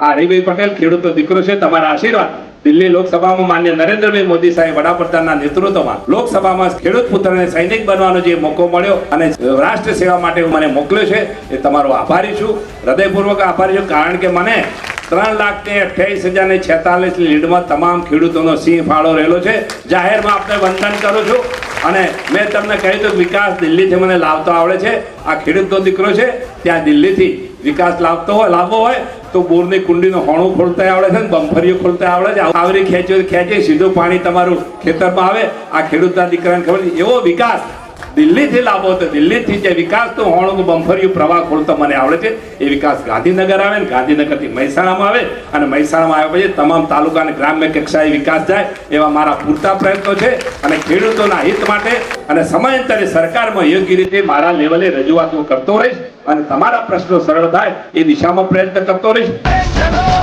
આ હરિભાઈ પટેલ ખેડૂતો દીકરો છે, તમારા આશીર્વાદ. દિલ્હી લોકસભામાં માન્ય નરેન્દ્રભાઈ મોદી સાહેબ વડાપ્રધાનના નેતૃત્વમાં લોકસભામાં ખેડૂત પુત્રને સૈનિક બનવાનો જે મોકો મળ્યો અને રાષ્ટ્ર સેવા માટે મને મોકલ્યો છે, એ તમારો આભારી છું. હૃદયપૂર્વક આભારી છું, કારણ કે મને ત્રણ લાખ ને અઠ્યાવીસ હજાર ને છેતાલીસ લીડમાં તમામ ખેડૂતોનો સિંહ ફાળો રહેલો છે. જાહેરમાં આપને વંદન કરું છું અને મેં તમને કહ્યું તો વિકાસ દિલ્હીથી મને લાવતો આવડે છે. આ ખેડૂતનો દીકરો છે, ત્યાં દિલ્હીથી વિકાસ લાવતો હોય, લાવવો હોય, તો બોરની કુંડીનું હોણું ખોલતા આવડે છે ને બમ્ફરીઓ ખોલતા આવડે છે આવરી ખેંચ્યો ખેંચે સીધું પાણી તમારું ખેતરમાં આવે આ ખેડૂતના દીકરાને ખબર. એવો વિકાસ દિલ્હીથી લાવો તો દિલ્હીથી જે વિકાસ તો હોણું બમ્ફરિયું પ્રવાહ ખોલતો મને આવડે છે. એ વિકાસ ગાંધીનગર આવે ને ગાંધીનગરથી મહેસાણામાં આવે અને મહેસાણામાં આવ્યા પછી તમામ તાલુકા અને ગ્રામ્ય કક્ષાએ વિકાસ જાય એવા મારા પૂરતા પ્રયત્નો છે અને ખેડૂતોના હિત માટે અને સમયાંતરે સરકારમાં યોગ્ય રીતે મારા લેવલે રજૂઆતો કરતો રહીશ અને તમારા પ્રશ્નો સરળ થાય એ દિશામાં પ્રયત્ન કરતો રહીશ.